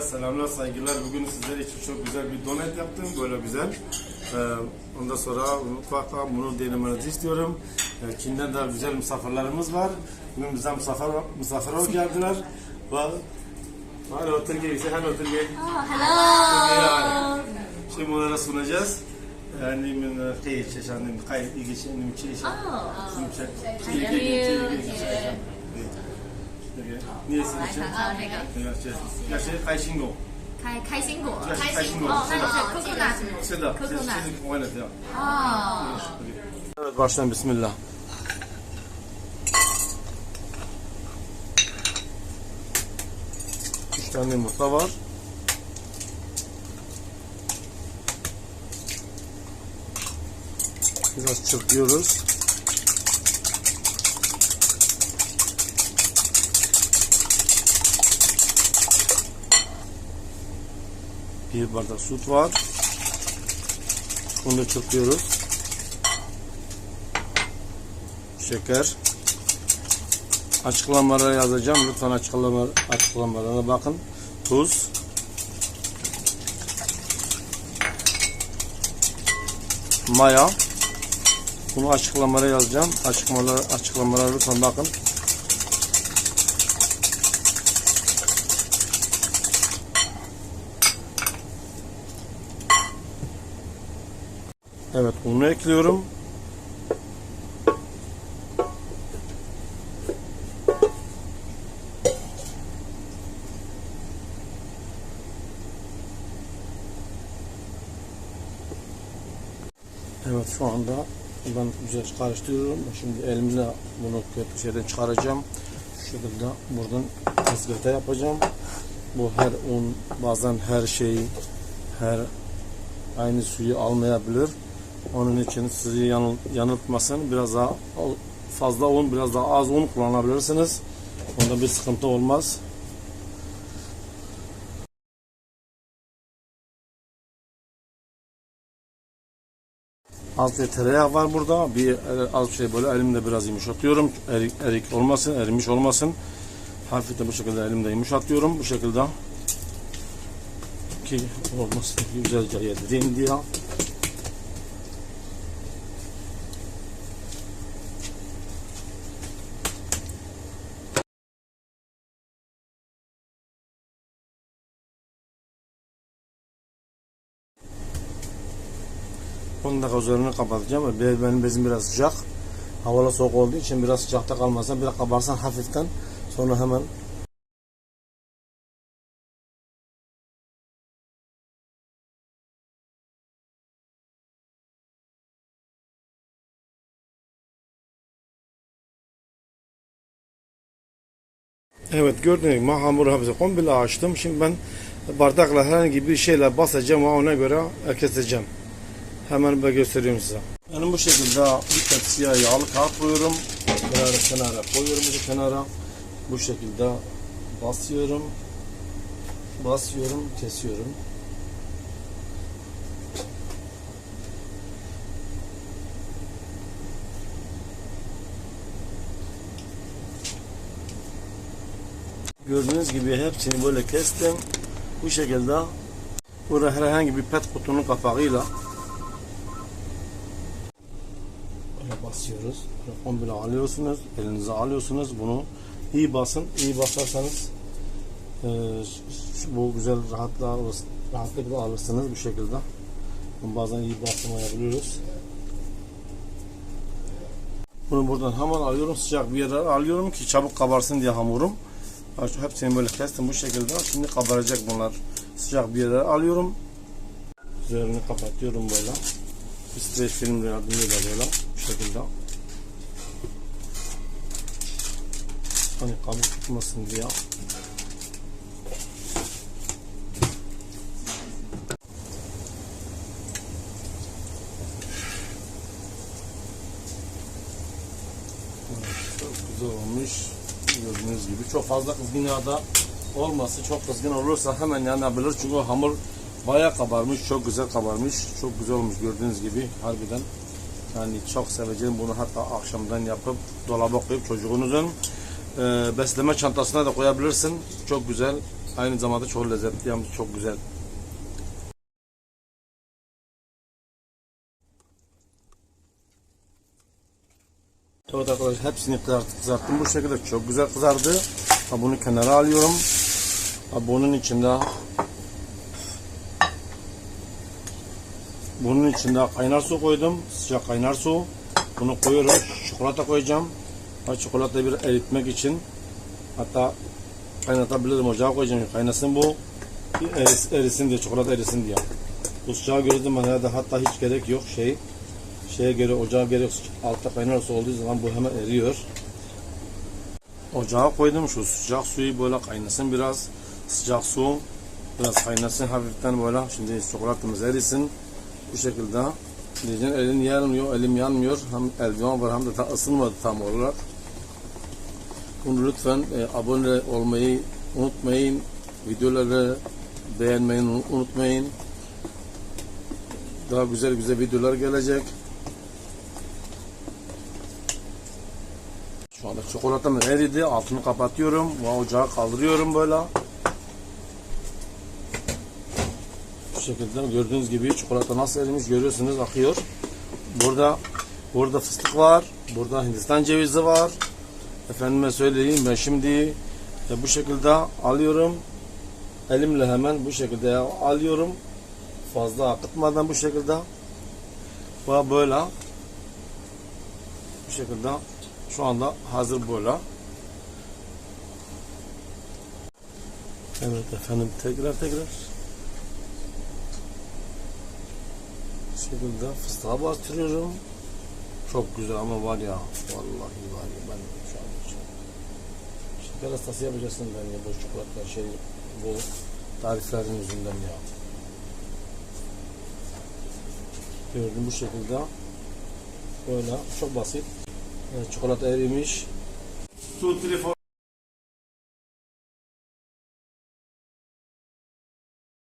Merhaba, selamlar, saygılar. Bugün sizler için çok güzel bir donat yaptım. Böyle güzel. Ee, ondan sonra mutlaka bunu denemenizi istiyorum. Ee, Çin'den de güzel misafirlerimiz var. Bugün bize misafir, misafir olup geldiler. Ve Hello Türkiye, say hello Türkiye. Hello. Şimdi bunlara sunacağız. Yani min şeşan, min qay ilgi şey, min çiğ şey. Thank you. Niye sizin için? 啊，那个 Ya şey, ya şey, qay şingo. 开开心果，开开心果哦，那是的就是 coconut 是的，这这 coconut 是我的这样。哦， Evet başlayalım bismillah. Üç tane yumurta var. Biraz çırpıyoruz. Bir bardak süt var. Onu da çırpıyoruz şeker. Açıklamalara yazacağım. Lütfen açıklama, açıklamalarına bakın. Tuz. Maya. Bunu açıklamalara yazacağım. Açıklamalara, açıklamalara lütfen bakın. Evet unu ekliyorum. Evet şu anda ben güzel karıştırıyorum. Şimdi elimle bunu kötü şeyden çıkaracağım. Şu şekilde buradan tezgahta yapacağım. Bu her un bazen her şeyi her aynı suyu almayabilir. Onun için sizi yanıl, yanıltmasın. Biraz daha fazla un, biraz daha az un kullanabilirsiniz. Onda bir sıkıntı olmaz. Az tereyağı var burada. Bir e, az şey böyle elimde biraz yumuşatıyorum. Erik, erik olmasın, erimiş olmasın. Hafif de bu şekilde elimde yumuşatıyorum. Bu şekilde ki olmasın güzelce yedireyim diye. Onun da üzerini kapatacağım. Be- Benim bezim biraz sıcak. Havalı soğuk olduğu için biraz sıcakta kalmazsan biraz kabarsan hafiften sonra hemen Evet gördüğünüz gibi ben hamuru hafifçe komple açtım. Şimdi ben bardakla herhangi bir şeyle basacağım ve ona göre keseceğim. Hemen ben gösteriyorum size. Yani bu şekilde bir tepsiye yağlı kağıt koyuyorum. Kenara kenara koyuyorum bir kenara. Bu şekilde basıyorum. Basıyorum, kesiyorum. Gördüğünüz gibi hepsini böyle kestim. Bu şekilde burada herhangi bir pet kutunun kapağıyla böyle basıyoruz. Komple alıyorsunuz. Elinize alıyorsunuz. Bunu iyi basın. İyi basarsanız e, bu güzel rahatla rahatlıkla alırsınız bu şekilde. Bunu bazen iyi bastırmayabiliyoruz. Bunu buradan hemen alıyorum. Sıcak bir yere alıyorum ki çabuk kabarsın diye hamurum. Hepsini böyle kestim bu şekilde. Şimdi kabaracak bunlar. Sıcak bir yere alıyorum. Üzerini kapatıyorum böyle. Streç film yardımıyla böyle bu şekilde. Hani kabuk tutmasın diye. Güzel olmuş. Gördüğünüz gibi. Çok fazla kızgın yağda olması, çok kızgın olursa hemen yanabilir. Çünkü hamur bayağı kabarmış, çok güzel kabarmış. Çok güzel olmuş gördüğünüz gibi. Harbiden yani çok seveceğim bunu hatta akşamdan yapıp dolaba koyup çocuğunuzun e, besleme çantasına da koyabilirsin. Çok güzel Aynı zamanda çok lezzetli hem çok güzel. Evet arkadaşlar hepsini kızart- kızarttım bu şekilde çok güzel kızardı. Bunu kenara alıyorum. Bunun içinde bunun içinde kaynar su koydum. Sıcak kaynar su. Bunu koyuyorum. Çikolata koyacağım. Ha, çikolatayı bir eritmek için hatta kaynatabilirim ocağa koyacağım. Kaynasın bu. Eris- erisin diye, çikolata erisin diye. Bu sıcağı gördüm ben herhalde hatta hiç gerek yok şey. Şeye göre ocağa gerek altta kaynar su olduğu zaman bu hemen eriyor. Ocağa koydum şu sıcak suyu böyle kaynasın biraz. Sıcak su biraz kaynasın hafiften böyle. Şimdi çikolatamız erisin. Bu şekilde. Diyeceğim elin yanmıyor, elim yanmıyor. Hem eldiven var hem de ta ısınmadı tam olarak. Bunu lütfen e, abone olmayı unutmayın. Videoları beğenmeyi unu- unutmayın. Daha güzel güzel videolar gelecek. Şu anda çikolatam eridi. Altını kapatıyorum. Ve ocağı kaldırıyorum böyle. Bu şekilde gördüğünüz gibi çikolata nasıl erimiş görüyorsunuz akıyor. Burada burada fıstık var. Burada Hindistan cevizi var. Efendime söyleyeyim ben şimdi e, bu şekilde alıyorum. Elimle hemen bu şekilde alıyorum. Fazla akıtmadan bu şekilde. Ve böyle bu şekilde şu anda hazır böyle. Evet efendim tekrar tekrar. Bu şekilde fıstığa bastırıyorum. Çok güzel ama var ya vallahi var ya ben şu an şeker hastası yapacaksın ben ya bu çikolata şey bu tariflerin yüzünden ya. Gördüm bu şekilde. Böyle çok basit. Çikolata erimiş. Three, four.